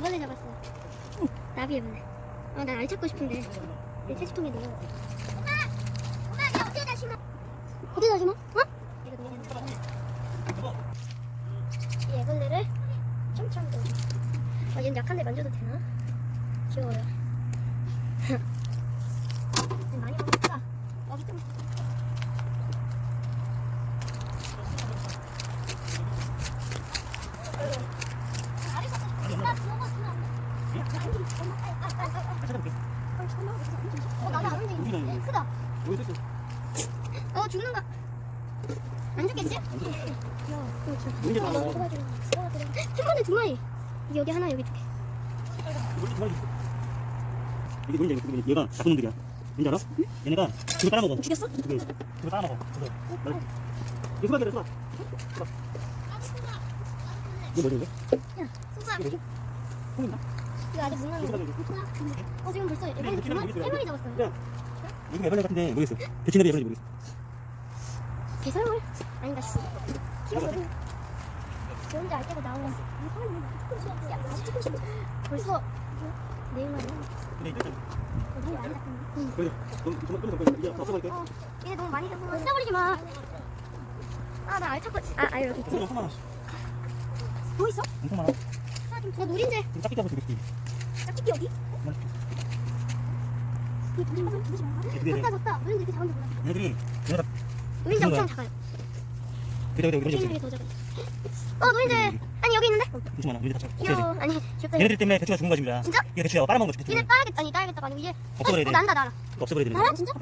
애벌레 잡았어. 나비 애벌레. 아, 나알 찾고 싶은데. 내 채식통에 넣어. 엄마! 엄마, 내 어디다 심어? 어디다 심어? 어? 이 애벌레를 촘촘히 넣어. 아, 얘는 약한데 만져도 되나? 귀여워요. 많이 먹었다. 여기 좀. 어, 나도 안 움직이네. 크다. 어, 죽는가? 안 죽겠지? 문제 나와. 햄버거 두 마리. 여기 하나, 여기 두 개. 이게 뭔지 알겠어? 얘가 나쁜 놈들이야. 뭔지 알아? 얘네가 그거 따라먹어. 죽였어? 그거, 그거 따라먹어. 그거. 나- 이거 수박이래, 수박. 수박. 이거 뭐지, 이게? 수박. 이거 뭐지? 콩인가? 이거 아직 못 이거 나왔는데. 수박이지. 어, 지금 벌써 두 마리, 세 마리 잡았어요. 야, 이거 애벌레 같은데 모르겠어. 대치나비 애벌레 모르겠어. 개설물? 아닌가 싶어. 키워보고. 저 혼자 알 때가 나오면. 벌써 내일만 해. 근데 이거 어, 너무 많이 잡혔네. 응. 그래도 좀, 좀, 좀, 좀, 이제 없어버릴게. 어, 얘 너무 많이 잡으면 써버리지 마. 아, 나알 찾고. 아, 아, 여기 있지. 이거 엄청 많아. 뭐 있어? 엄청 많아. 아, 좀. 저 노린재. 지금 짝짓기 하고 있어, 짝짓기 여 이렇게 작은지 몰랐어. 얘네가, 노린재 뭐야? 엄청 작아요. 그래, 그래, 그래, 게임력이 그래. 더 작아. 어, 노린재. 아니, 여기 있는데? 엄청 많아. 얘네들 다 없애야지. 귀여워. 아니, 귀엽다. 얘네들 때문에 대추가 죽은. 다. 진짜? 얘 대추야, 빨아먹은 거지, 대추. 얘네 따야겠다. 아니, 따야겠다가 아니고 얘. 없애버려야 어, 돼. 난다, 나라. 이거 없애버려야 되는 나라? 거야. 진짜?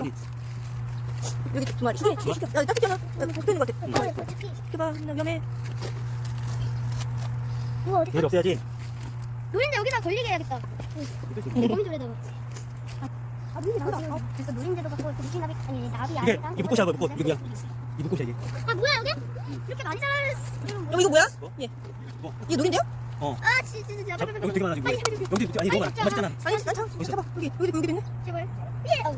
여기 두 마리. 시켜 시켜. 야, 딱 시켜놔. 붙어 있는 것 같아. 어, 이거 어차피. 시켜봐. 나 위험해. 이거 어디 없애야지. 노린재 여기다 걸리게 해야겠다. 거미줄에다가. 어, 갖고 미친 나비 아니 나비 이게, 아니랑. 이 붓꽃이야, 이거 붓꽃. 여기야. 이 붓꽃이야, 이게. 아 뭐야 여기? 이렇게 많이 자라는. 어, 이거 뭐야? 뭐? 예. 뭐? 이게 노린데요? 아 진짜 진짜 자, 여기 되게 많아, 지금. 빨리 빨리 여기, 아니, 너무 많아. 진짜. 맛있잖아. 아니, 난 참. 어디서? 잡아. 여기, 여기, 여기 있네. 제발. 예. 어우.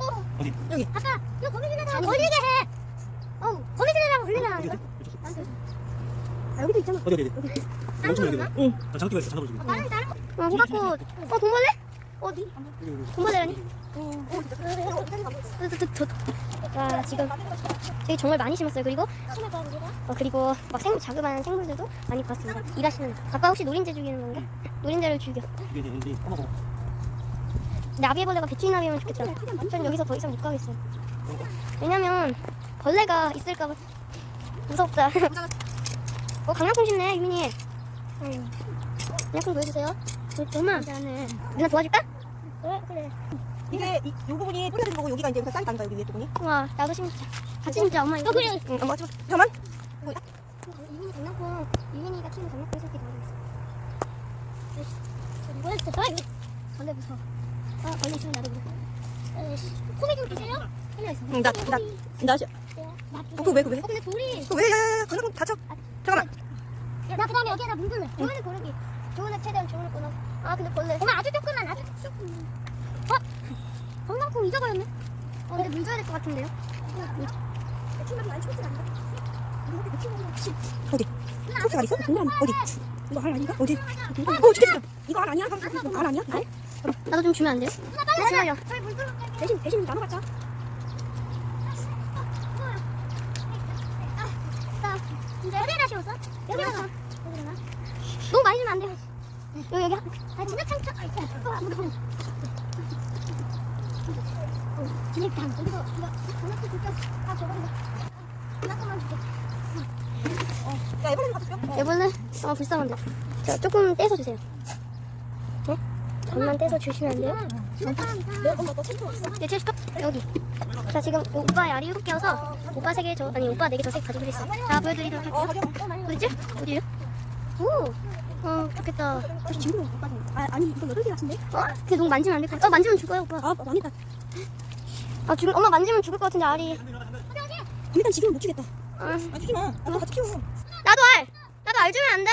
어. 어디? 여기. 아빠 이거 거미줄에다가 걸리게 해. 어우 거미줄에다가 걸리나 어디, 이거? 어디? 안 돼. 아 여기도 있잖아. 어디, 어디, 어디? 엄청? 여기. 응. 아, 장기가 있어, 장갑을 주고. 다른 다른 거. 어 호박꽃. 어 돈벌레? 어디? 돈벌레라니? 어. 와 지금 저희 정말 많이 심었어요. 그리고 어 그리고 막 생, 자그마한 생물들도 많이 봤습니다. 일하시는 아빠 혹시 노린재 죽이는 건가? 노린재를 죽여. 나비애벌레가 배추나비면 좋겠다. 저는 여기서 더 이상 못 가겠어요. 왜냐면 벌레가 있을까 봐 무섭다. 어 강력풍 신네 유민이. 음. 강력풍 보여주세요. 어, 엄마. 누나 도와줄까? 그래 그래. 이게 이, 요 부분이 뿌려진 거고 여기가 이제 여기가 쌀이 거야, 여기 위에 부분이. 와 나도 심자. 같이 심자 엄마 이거. 어 그래. 응, 엄마 좀. 잠깐만. 유민이 강력풍 유민이가 키우는 강력풍 새끼 나오고 있어. 뭐야 진짜 아, 이거 벌레 무서워. 아 벌레 있으면 나도 무서워. 코미 좀 주세요. 하나 있어. 응, 나, 나, 나, 시- 나 어, 그거 왜, 그거 왜? 어 근데 돌이 그거 왜, 야, 야, 야, 그럼 다쳐. 잠깐만. 야, 나 그 다음에 여기에다 문근을 좋은 애 고르기 좋은 애 최대한 애 끊어 아 근데 벌레 엄마 아주 조금만 아주 조금 어? 건강콩 잊어버렸네 어 근데 물 줘야 될 것 같은데요 많이 않나? 어디? 알 있어? 동그란 어디? 이거 알 아닌가? 어디? 어, 죽겠다. 이거 알 아니야? 이거 알 아니야? 알? 나도 좀 주면 안 돼요? 네 주세요 대신, 대신 나눠 갖자. 나 이제 어디에다 씌웠어? 여기다가 너무 많이 주면 안 돼요 여기 여기 아 진짜 창창 아 이거 무거워 어, 진짜 당 여기서 이거 장난감 줄게 아 저거는 장난감만 줄게 야, 이번에는 갖다 줘. 이번에 아 불쌍한데 자 조금 떼서 주세요 네? 잠만 떼서 주시면 안 돼요? 너, 엄마, 너 챙겨 왔어? 네, 제시컵 여기 자 지금 오빠의 알이 일곱 개여서 오빠 세 개 저 아니 오빠 네 개저세개 가지고 있어 자 보여드리도록 어, 할게요 가져. 어디지? 어디에요? 오! 어 좋겠다 못 빠진 아, 아니, 이거 여덟 개 같은데? 어? 근데 너무 만지면 안 될 것 같아 어 만지면 죽어요 오빠 아, 아니다. 아 죽, 엄마 만지면 죽을 것 같은데 알이 일단 지금은 못 주겠다. 어, 아, 주지 마. 나도 같이 키워. 나도 알! 나도 알 주면 안 돼?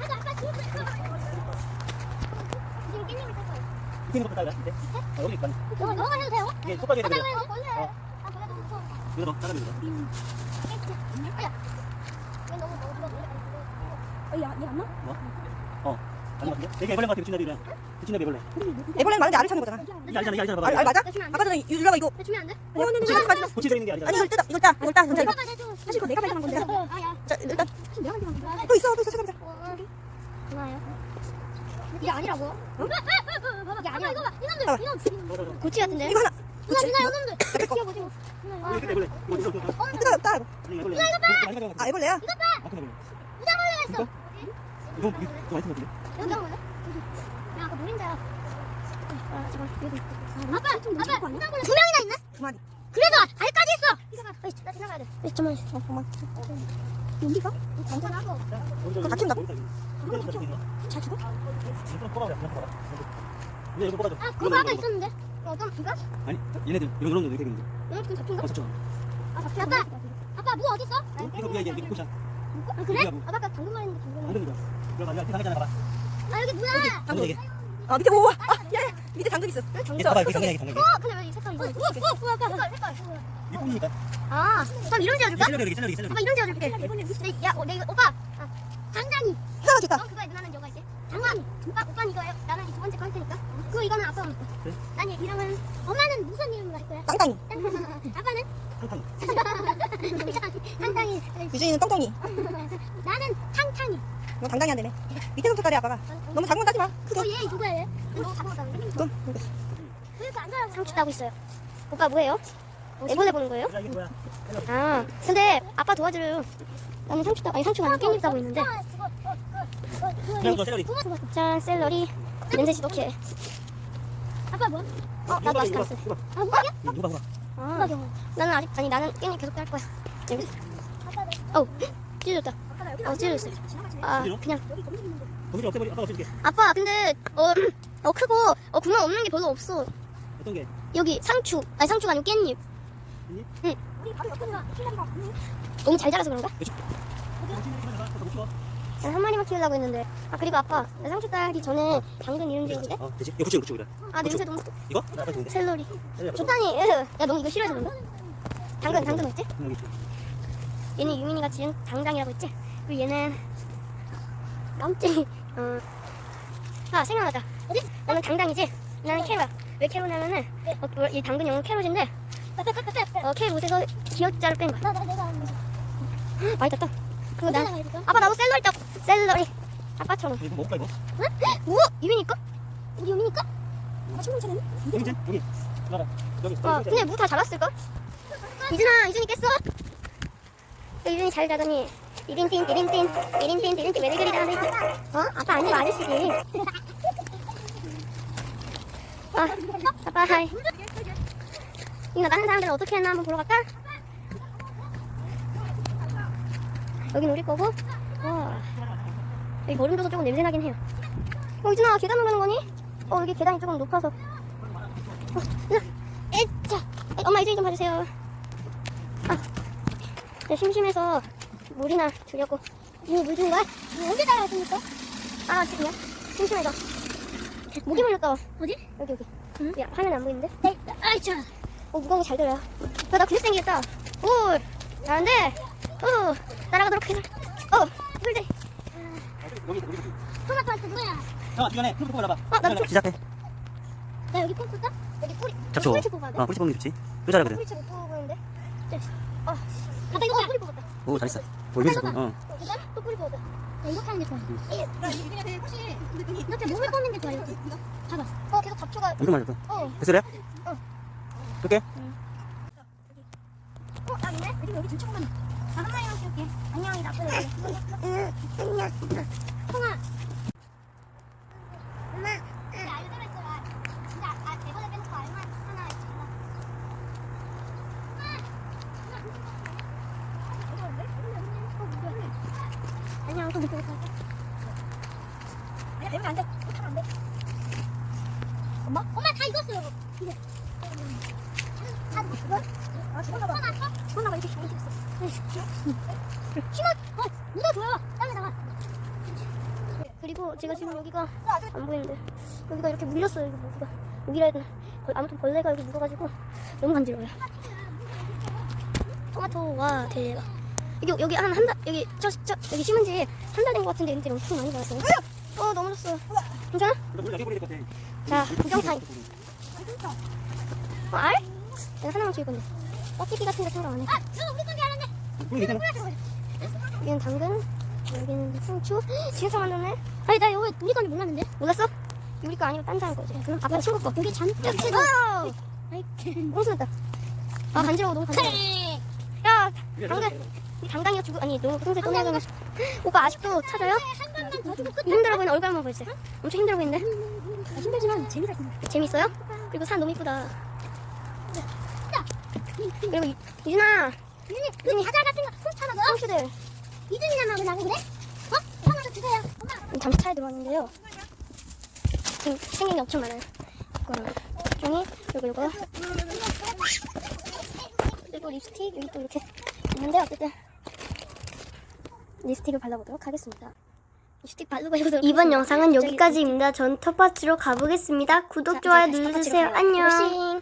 나도 아까 죽을 지금 깻잎을 뺄 거야 먹었다, 이거 같은데? 아, 여기 있다. 너가 너가 해도 돼요? 이게 속박이 아, 거야. 이거 벌레 어. 아 벌레 너무 무서워 이거 넣어, 따라내, 이거. 야, 얘 너무 너무 너무 어, 야, 얘안 나? 어, 아닌 것 같은데? 되게 애벌레 같아 배추나비랑 배추나비 애벌레 애벌레는 많은데 알을 찾는 거잖아. 이게 알잖아 이게 알잖아 알, 봐봐 알 맞아? 아까 전에 율라가 이거 나 주면 안 돼? 아니 아니 아니. 고치 서 있는 게 아니잖아 아니 이걸 뜯어 이걸 따 이걸 따 이걸 따 이거 사실 이거 내가 발견한 건데. 아, 야. 자 일단 내가 만든 또 있어 또 있어 찾아보자. 어, 고마워요. 이게 아니라고? 이게 아니라고? 봐봐. 고치 같은데? 이거 하나. 누나 누나 이놈들. 이거 뭐지? 이거 애벌레 이거 이거 이거 뜯어 이거. 아니 애벌레 이거 이거 아 애벌레야? 아큰 애벌레 이거 이거 이거 이거 많이 같은데 여기 한번 야, 아까 노린자야. 아, 잠깐 여기. 아빠, 아빠, 두 명이나 있네? 두 마리. 그래도 알까지 있어. 어이, 나 지나가야 돼. 네, 잠깐만. 어 그만. 여기가? 괜찮아. 그거 다 킨다. 이거 잘 죽어? 이거 뽑아봐 그냥 뽑아봐 이거 이거 뽑아줘 아, 그거 아까 있었는데. 어, 어떤 이거? 아니 얘네들 이런 그런 놈들 되게 있는데 이거 좀 잡힌 거? 어 저쪽 아, 잡힌 아빠, 아빠 무 어디 있어? 이거 이게 이게 꽃이야 아, 그래? 아, 아까 당근만 했는데 당근. 당근 이거 이거 맞아 이렇게 당근잖아 봐봐 아, 여기 뭐야? 당근 이게 아 밑에 오와. 아야 밑에 당근 있어. 얘 봐봐 당근이야 이게 당근 어, 근데 왜 이 색깔 이거? 우와, 우와, 우와, 색깔, 색깔. 이게 꽃이니까 아, 그럼 이런 지어줄까? 샐러리 이게 샐러리 샐러리 이런 지어줄게. 네, 야, 어, 내 이거 오빠. 아, 당장이. 하나 좋다. 어, 그거에 누나는 이거 이제. 장관. 오빠, 오빠는 이거예요. 나는 이 두 번째 거 할 테니까. 그거 이거는 아빠. 그래? 난얘 이름은 엄마는 무슨 이름으로 할 거야? 땅땅이. 아빠는 탕탕 탕탕이. 유진이는 똥똥이. 나는 탕탕이. 너 당당히 한다며. 너무 작은 건 따지 마. 크게. 어, 얘 누구야 얘? 너무 이거. 왜 이렇게 안? 상추 따고 있어요. 오빠 뭐예요? 애벌레 보는 거예요? 아, 근데 아빠 도와줘요. 나는 상추 따, 아니 상추가 아니라 깻잎 따고 있는데. 그거 샐러리 짠, 샐러리. 냄새 지독해. 아빠 뭐? 어, 나도 아직 안. 이거 아, 뭐야? 봐 이거 봐 이거 봐 아, 나는 아직 아니 나는 깻잎 계속 딸 거야. 여기. 어우, 찢어졌다. 어, 찢어졌어요. 아, 그냥. 거기 없애버리 아빠 없앨게 아빠, 근데 어, 어 크고 어 구멍 없는 게 별로 없어. 어떤 게 여기 상추, 아니 상추가 아니고 깻잎. 응. 너무 잘 자라서 그런가? 난한 마리만 키우려고 했는데. 아 그리고 아빠, 나 상추 따기 전에 당근 이름 지어도 돼? 어 되지 이거 고추 고추 그래 아 냄새 너무 이거 좋은데 샐러리. 좋다니. 으, 야, 너 이거 싫어해서 그런가? 당근, 당근? 여기 있지 얘는 유민이가 지은 당장이라고 했지? 그리고 얘는 깜찍이 어. 아 생각나다 어디? 나는 당당이지? 나는 캐럿 왜 캐럿냐면은 어, 뭐, 이 당근 영은 캐럿인데 어 캐럿에서 기역자를 뺀 거야 맛있다 그리고 난 아빠 나도 샐러리 따 샐러리 아빠처럼 이거 먹을까 이거 뭐? 유민이 거? 우리 유민이 거? 아 친구 차례네. 여기 있지 여기 나가 여기 어 근데 무 다 자랐을걸? 이준아 이준이 깼어? 야, 이준이 잘 자더니 띠린띵 띠린띵 띠린띵 띠린띵 왜 그리다. 어? 아빠 아니고 아저씨지. 아 아빠 하이. 이거 나는 사람들은 어떻게 했나 한번 보러 갈까? 여긴 우리 거고? 와. 여기 얼음 져서 조금 냄새나긴 해요. 어 이준아 계단 오르는 거니? 어 여기 계단이 조금 높아서. 어, 으, 에짜 에, 엄마 이준이 좀 봐주세요. 아. 네, 심심해서 물이나 주려고. 이거 물 준 거야? 어디다가 줍니까? 아 그냥 심심해서. 목이 물렸다. 어디? 여기 여기. 야 화면 안 보이는데? 네 아이차 어 무거운 거 잘 들어요. 야, 나 근육 생기겠다. 오 잘한데? 오 날아가도록 해서 어 물들 여기 여기 토마토한테 뭐야 자 주변에 풀 뽑아봐. 어, 나도 좀- 시작해 나 여기 꿀 쓸까? 여기 뿌리 잡초. 뿌리채 뽑아야 돼? 어 뿌리 뽑는 게 좋지. 또 잘하거든 뿌리채 못 뽑는데? 어 아빠 이거 뿌리 뽑았다 오 잘했어 오 이거 잘했어 어 그다음 또 뿌리 뽑았다 야 이렇게 하는 게 좋아 이렇게 몸을 꽂는 게 좋아 이렇게 봐봐 어 계속 잡초가 엄청 많이 줬다 어 됐어요? 어. 끌게 어, 나 있네? 여기 여기 둘 조금만. 다섯 마리만 키울게. 안녕히 나쁘게. 응, 안녕. 통아. 엄마. 응. 알대로 했어. 진짜 아, 대본에 빼놓고 알만 하나 했지. 안녕, 또 밑에 갈게. 아니야 되면 안 돼. 하면 안 돼. 엄마? 엄마 다 익었어요. 이거. 다 익었어? 아 죽었나 봐. 토마토? 죽었나 봐. 이렇게 잘 익었어. 심어, 어, 묻어줘요. 땅에다가. 그리고 제가 지금 여기가 안 보이는데 여기가 이렇게 물렸어요. 여기 여기가 여기라 해야 아무튼 벌레가 여기 묻어가지고 너무 간지러워요. 토마토와 대박. 여기 여기 한 한달 여기 저, 저 여기 심은 지 한 달 된 것 같은데 냄새 엄청 많이 나왔어요. 어 넘어졌어. 괜찮아? 너 물에 약해 버릴 것 같아. 자, 구경 타임. 어, 알? 내가 하나만 줄 건데. 뻐티기 같은 거 생각 안 해. 그럼 괜찮아. 여기는 당근, 여기는 상추. 진짜 만드네. 아니 나 이거 우리 건지 몰랐는데. 몰랐어? 우리 거 아니고 딴 사람 거지. 그럼 아빠 친구 거. 여기 잔뜩 채도. 꽁수 났다. 아 간지러워 너무 간지러워. 이 당당이가 주고 아니 너 평소에 떠나가면 오빠 아직도 찾아요? 힘들어 보이는 얼굴 한번 보여주세요. 엄청 힘들어 보이는데. 힘들지만 재미가 있어. 재밌어요? 그리고 산 너무 이쁘다. 그리고 이- 유진아. 유진이, 유진이 하자 같은 거손 하나 상추들. 이준이나 먹으 나고 그래? 어? 하나 더 주세요. 엄마. 잠시 차에 들어왔는데요. 지금 생긴 게 엄청 많아요. 이거랑 종이 그리고 이거 그리고 립스틱 여기 또 이렇게 있는데 어쨌든 립스틱을 발라보도록 하겠습니다. 립스틱 바르고 해보도록 이번 하겠습니다. 영상은 여기까지입니다. 전 텃밭으로 가보겠습니다. 구독, 자, 좋아요 이제 다시 눌러주세요. 가요. 안녕. 고고싱.